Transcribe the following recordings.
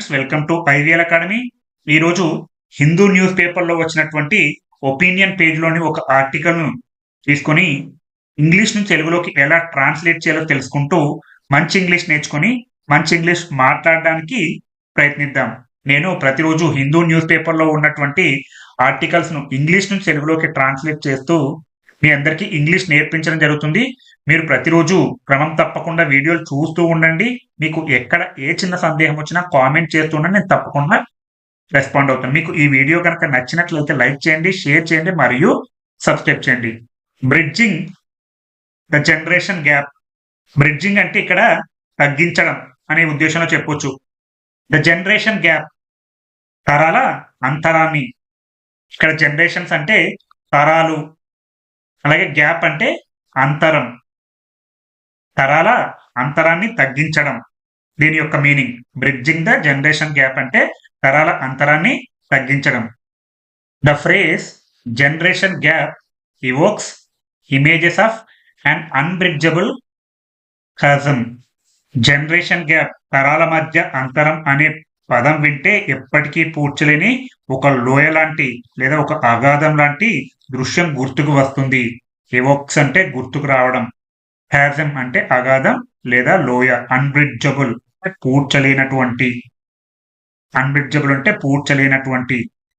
Friends welcome to IVL academy ఈరోజు Hindu news పేపర్లో వచ్చినటువంటి ఒపీనియన్ పేజ్లోని ఒక ఆర్టికల్ను తీసుకొని ఇంగ్లీష్ నుంచి తెలుగులోకి ఎలా ట్రాన్స్లేట్ చేయాలో తెలుసుకుంటూ మంచి ఇంగ్లీష్ నేర్చుకొని మంచి ఇంగ్లీష్ మాట్లాడడానికి ప్రయత్నిద్దాం. నేను ప్రతిరోజు హిందూ న్యూస్ పేపర్లో ఉన్నటువంటి ఆర్టికల్స్ను ఇంగ్లీష్ నుంచి తెలుగులోకి ట్రాన్స్లేట్ చేస్తూ మీ అందరికీ ఇంగ్లీష్ నేర్పించడం జరుగుతుంది. మీరు ప్రతిరోజు క్రమం తప్పకుండా వీడియోలు చూస్తూ ఉండండి. మీకు ఎక్కడ ఏ చిన్న సందేహం వచ్చినా కామెంట్ చేస్తూ ఉండండి. నేను తప్పకుండా రెస్పాండ్ అవుతాను. మీకు ఈ వీడియో కనుక నచ్చినట్లయితే లైక్ చేయండి షేర్ చేయండి మరియు సబ్స్క్రైబ్ చేయండి. Bridging the generation gap. Bridging అంటే ఇక్కడ తగ్గించడం అనే ఉద్దేశంలో చెప్పొచ్చు. ద జనరేషన్ గ్యాప్ తరాల అంతరాన్ని. ఇక్కడ జనరేషన్స్ అంటే తరాలు అలాగే గ్యాప్ అంటే అంతరం. తరాల అంతరాన్ని తగ్గించడం. దీని యొక్క meaning bridging the generation gap అంటే తరాల అంతరాన్ని తగ్గించడం. The phrase generation gap evokes images of and unbridgeable chasm generation gap తరాల మధ్య అంతరం అనే పదం వింటే ఎప్పటికీ పూడ్చలేని ఒక లోయ లాంటి లేదా ఒక అగాధం లాంటి దృశ్యం గుర్తుకు వస్తుంది. ఎవోక్స్ అంటే గుర్తుకు రావడం. హ్యాజం అంటే అగాధం లేదా లోయ అన్బ్రిడ్జబుల్ పూడ్చలేనటువంటి. అన్బ్రిడ్జబుల్ అంటే పూడ్చలేనటువంటి.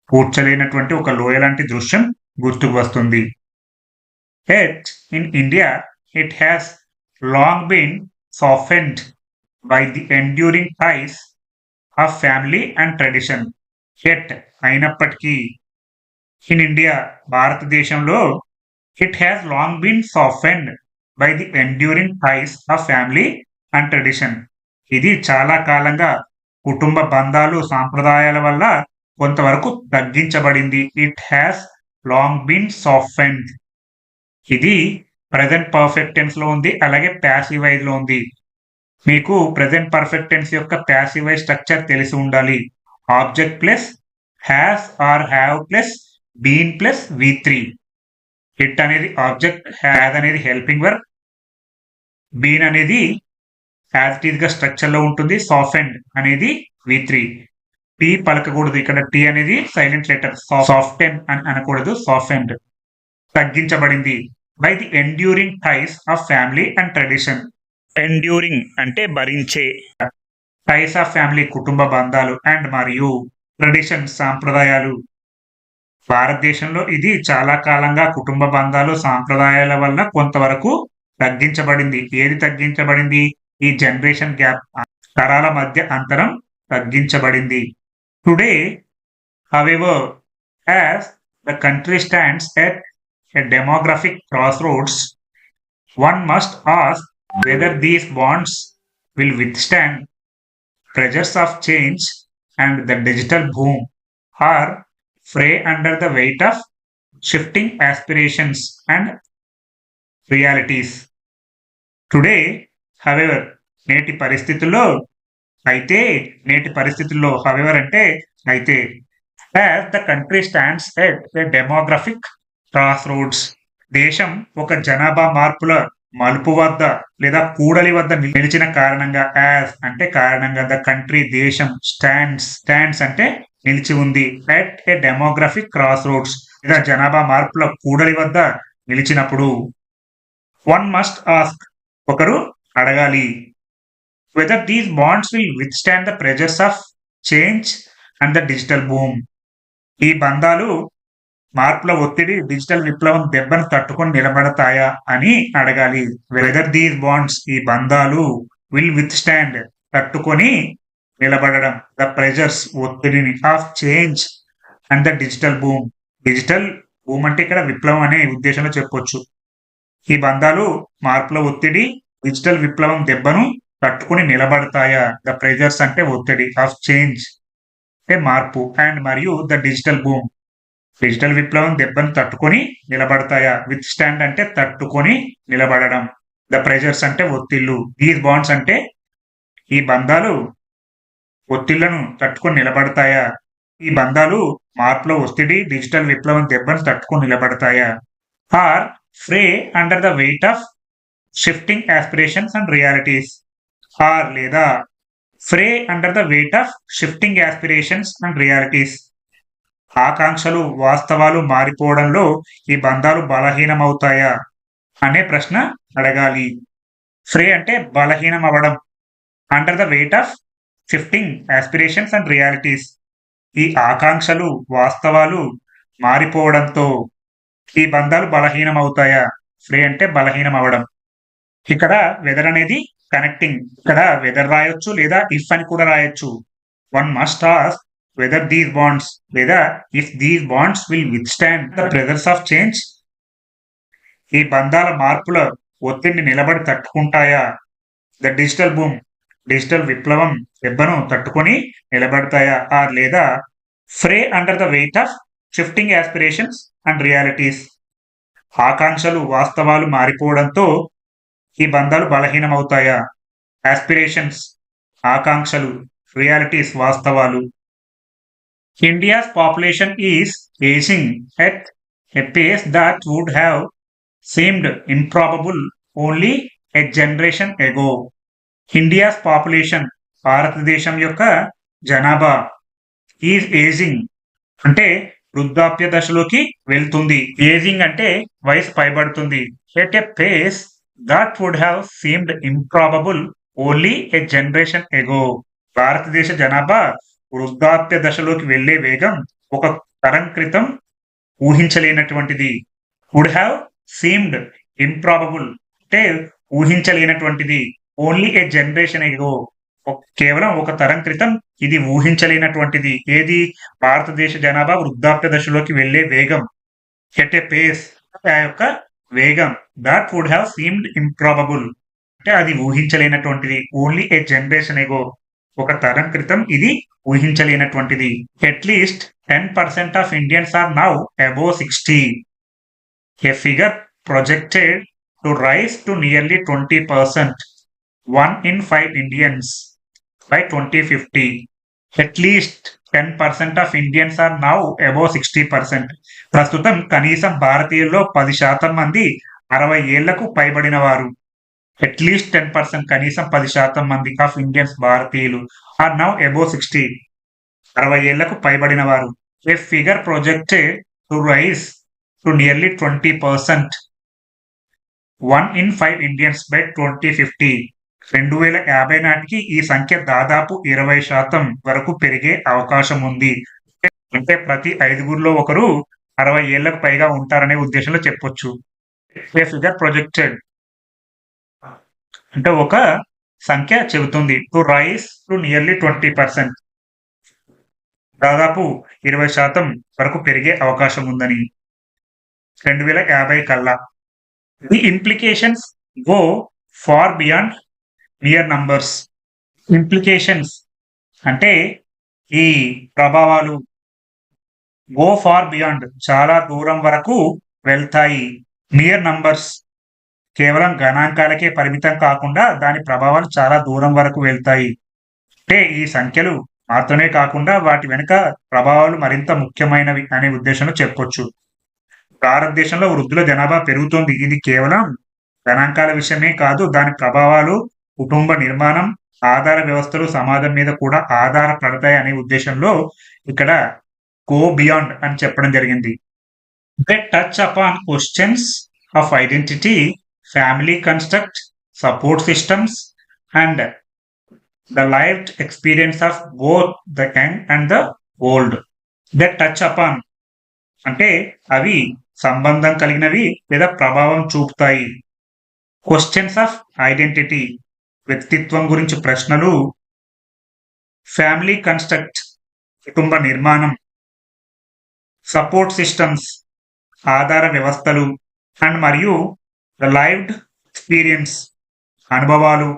పూడ్చలేనటువంటి ఒక లోయ లాంటి దృశ్యం గుర్తుకు వస్తుంది. Yet in India it has long been softened by the enduring ties of family and tradition yet అయినప్పటికీ ఇన్ ఇండియా భారతదేశంలో it has long been softened by the enduring ties of family and tradition ఇది చాలా కాలంగా కుటుంబ బంధాలు సాంప్రదాయాల వల్ల కొంతవరకు తగ్గించబడింది. It has long been soft ఇది ప్రజెంట్ పర్ఫెక్ట్ టెన్స్లో ఉంది అలాగే ప్యాసివైజ్లో ఉంది. మీకు ప్రజెంట్ పర్ఫెక్ట్ టెన్స్ యొక్క ప్యాసివైజ్ స్ట్రక్చర్ తెలిసి ఉండాలి. Object plus has or have plus been plus V three it అనేది ఆబ్జెక్ట్ హ్యాజ్ అనేది హెల్పింగ్ వర్క్ బీన్ అనేది యాజ్ ఇట్ ఈస్గా స్ట్రక్చర్లో ఉంటుంది సాఫెండ్ అనేది వి త్రీ టీ పలకకూడదు ఇక్కడ టీ అనేది సైలెంట్ లెటర్ సాఫ్ట్ అని అనకూడదు సాఫెండ్ తగ్గించబడింది by the enduring ties of family and tradition enduring అంటే భరించే. టైస్ ఆఫ్ ఫ్యామిలీ కుటుంబ బంధాలు అండ్ మరియు ట్రెడిషన్ సాంప్రదాయాలు. భారతదేశంలో ఇది చాలా కాలంగా కుటుంబ బంధాలు సాంప్రదాయాల వల్ల కొంతవరకు తగ్గించబడింది. ఏది తగ్గించబడింది? ఈ జనరేషన్ గ్యాప్ తరాల మధ్య అంతరం తగ్గించబడింది. Today however as the country stands at a demographic crossroads one must ask whether these bonds will withstand pressures of change and the digital boom or fray under the weight of shifting aspirations and realities today however నేటి పరిస్థితుల్లో అయితే నేటి పరిస్థితుల్లో however అంటే అయితే as the country stands at the demographic crossroads దేశం ఒక జనాభా మార్పుల మలుపు వద్ద లేదా కూడలి వద్ద నిలిచిన కారణంగా యాజ్ అంటే కారణంగా ద కంట్రీ దేశం స్టాండ్స్ స్టాండ్స్ అంటే నిలిచి ఉంది. At a demographic crossroads లేదా జనాభా మార్పుల కూడలి వద్ద నిలిచినప్పుడు వన్ మస్ట్ ఆస్క్ ఒకరు అడగాలి. Whether these bonds will withstand the pressures of change and the digital boom ఈ బంధాలు మార్పుల ఒత్తిడి డిజిటల్ విప్లవం దెబ్బను తట్టుకొని నిలబడతాయా అని అడగాలి. వెదర్ దీస్ బాండ్స్ ఈ బంధాలు విల్ విత్ స్టాండ్ తట్టుకొని నిలబడడం ద ప్రెజర్స్ ఒత్తిడిని of change and the digital boom digital boom అంటే ఇక్కడ విప్లవం అనే ఉద్దేశంలో చెప్పొచ్చు. ఈ బంధాలు మార్పుల ఒత్తిడి డిజిటల్ విప్లవం దెబ్బను తట్టుకుని నిలబడతాయా? ద ప్రెజర్స్ అంటే ఒత్తిడి ఆఫ్ చేంజ్ అంటే మార్పు? అండ్ మరియు ద డిజిటల్ బూమ్. డిజిటల్ విప్లవం దెబ్బను తట్టుకొని నిలబడతాయా? విత్ స్టాండ్ అంటే తట్టుకొని నిలబడడం. ద ప్రెజర్స్ అంటే ఒత్తిళ్ళు దీస్ బాండ్స్ అంటే ఈ బంధాలు ఒత్తిళ్ళను తట్టుకొని నిలబడతాయా? ఈ బంధాలు మార్పులో ఒత్తిడి డిజిటల్ విప్లవం దెబ్బను తట్టుకొని నిలబడతాయా? Or fray under the weight of shifting aspirations and realities or లేదా fray under the weight of shifting aspirations and realities ఆకాంక్షలు వాస్తవాలు మారిపోవడంలో ఈ బంధాలు బలహీనమవుతాయా అనే ప్రశ్న అడగాలి. ఫ్రే అంటే బలహీనం అవ్వడం under the weight of shifting aspirations and realities ఈ ఆకాంక్షలు వాస్తవాలు మారిపోవడంతో ఈ బంధాలు బలహీనం అవుతాయా ఫ్రే అంటే బలహీనం అవడం ఇక్కడ వెదర్ అనేది కనెక్టింగ్ ఇక్కడ వెదర్ రాయొచ్చు లేదా ఇఫ్ అని కూడా రాయొచ్చు. One must ask whether these bonds లేదా if these bonds will withstand the pressures of change ఈ బంధాల మార్పుల ఒత్తిడిని నిలబడి తట్టుకుంటాయా? ద డిజిటల్ బూమ్ డిజిటల్ విప్లవం దెబ్బను తట్టుకొని నిలబడతాయా? ఆ లేదా fray under the weight of shifting aspirations and realities ఆకాంక్షలు వాస్తవాలు మారిపోవడంతో ఈ బంధాలు బలహీనమవుతాయా? ఆస్పిరేషన్స్ ఆకాంక్షలు రియాలిటీస్ వాస్తవాలు. India's population is ageing at a pace that would have seemed improbable only a generation ago India's population భారతదేశం యొక్క జనాభా ఈజ్ ఏజింగ్ అంటే వృద్ధాప్య దశలోకి వెళ్తుంది. ఏజింగ్ అంటే వయసు పైబడుతుంది. At a pace that would have seemed improbable only a generation ago భారతదేశ జనాభా వృద్ధాప్య దశలోకి వెళ్ళే వేగం ఒక తరం క్రితం ఊహించలేనటువంటిది. వుడ్ హ్యావ్ సీమ్డ్ ఇంప్రాబబుల్ అంటే ఊహించలేనటువంటిది. ఓన్లీ ఏ జనరేషన్ ఎగో కేవలం ఒక తరం క్రితం ఇది ఊహించలేనటువంటిది. ఏది? భారతదేశ జనాభా వృద్ధాప్య దశలోకి వెళ్ళే వేగం. ఎట్ ఏ పేస్ ఆ యొక్క వేగం that would have seemed improbable అంటే అది ఊహించలేనటువంటిది. ఓన్లీ ఏ జనరేషన్ ఎగో ఒక తరం క్రితం ఇది ఊహించలేనటువంటిది. At least ten percent of Indians are now above sixty a figure projected to rise to nearly 20%, one in five Indians by 2050. Ten percent of Indians are now above sixty percent ప్రస్తుతం కనీసం భారతీయుల్లో పది శాతం మంది అరవై ఏళ్ళకు పైబడిన వారు. At least ten percent కనీసం పది శాతం మంది ఆఫ్ ఇండియన్స్ భారతీయులు ఆర్ నౌ అబౌవ్ సిక్స్టీ అరవై ఏళ్ళకు పైబడిన వారు. A figure projected to rise to nearly twenty percent one in five Indians by twenty fifty రెండు వేల యాభై నాటికి ఈ సంఖ్య దాదాపు ఇరవై శాతం వరకు పెరిగే అవకాశం ఉంది. అంటే ప్రతి ఐదుగురిలో ఒకరు అరవై ఏళ్ళకు పైగా ఉంటారనే ఉద్దేశంలో చెప్పొచ్చు. A figure projected? అంటే ఒక సంఖ్య చెబుతుంది. To rise to nearly twenty percent. దాదాపు ఇరవై శాతం వరకు పెరిగే అవకాశం ఉందని. రెండు వేల యాభై కల్లా. The implications go far beyond mere numbers implications అంటే ఈ ప్రభావాలు గో ఫార్ బియాండ్ చాలా దూరం వరకు వెళ్తాయి. నియర్ నంబర్స్ కేవలం గణాంకాలకే పరిమితం కాకుండా దాని ప్రభావాలు చాలా దూరం వరకు వెళ్తాయి. అంటే ఈ సంఖ్యలు మాత్రమే కాకుండా వాటి వెనుక ప్రభావాలు మరింత ముఖ్యమైనవి అనే ఉద్దేశంలో చెప్పొచ్చు. భారతదేశంలో వృద్ధుల జనాభా పెరుగుతుంది. ఇది కేవలం గణాంకాల విషయమే కాదు దాని ప్రభావాలు కుటుంబ నిర్మాణం ఆధార వ్యవస్థలు సమాజం మీద కూడా ఆధారపడతాయి అనే ఉద్దేశంలో ఇక్కడ గో బియాండ్ అని చెప్పడం జరిగింది. They touch upon questions of identity family construct support systems and the life experience of both the young and the old the touch upon అంటే అవి సంబంధం కలిగినవి లేదా ప్రభావం చూపుతాయి. క్వశ్చన్స్ ఆఫ్ ఐడెంటిటీ వ్యక్తిత్వం గురించి ప్రశ్నలు. ఫ్యామిలీ కన్స్ట్రక్ట్ కుటుంబ నిర్మాణం సపోర్ట్ సిస్టమ్స్ ఆధార వ్యవస్థలు అండ్ మరియు ద లైవ్డ్ ఎక్స్పీరియన్స్ అనుభవాలు.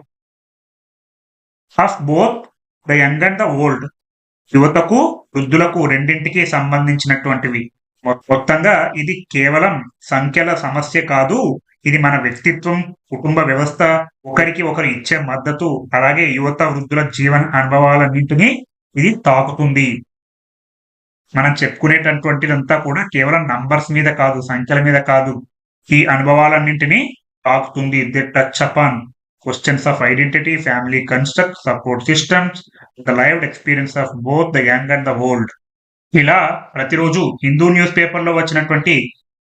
Of both the young and the old యువతకు వృద్ధులకు రెండింటికి సంబంధించినటువంటివి. మొత్తంగా ఇది కేవలం సంఖ్యల సమస్య కాదు ఇది మన వ్యక్తిత్వం కుటుంబ వ్యవస్థ ఒకరికి ఒకరు ఇచ్చే మద్దతు అలాగే యువత వృద్ధుల జీవన అనుభవాలన్నింటినీ ఇది తాకుతుంది. మనం చెప్పుకునేటటువంటిదంతా కూడా కేవలం నంబర్స్ మీద కాదు సంఖ్యల మీద కాదు ఈ అనుభవాలన్నింటినీ తాకుతుంది. The touch upon questions of identity family construct support systems the live experience of both the young and the old. ఇలా ప్రతిరోజు హిందూ న్యూస్ పేపర్లో వచ్చినటువంటి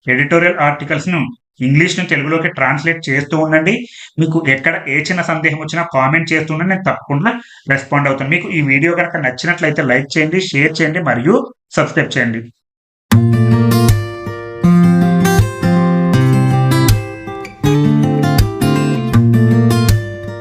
ఎడిటోరియల్ ఆర్టికల్స్ను ఇంగ్లీష్ను తెలుగులోకి ట్రాన్స్లేట్ చేస్తూ ఉండండి. మీకు ఎక్కడ ఏ చిన్న సందేహం వచ్చినా కామెంట్ చేస్తూ ఉండండి. నేను తప్పకుండా రెస్పాండ్ అవుతాను. మీకు ఈ వీడియో కనుక నచ్చినట్లయితే లైక్ చేయండి షేర్ చేయండి మరియు సబ్స్క్రైబ్ చేయండి.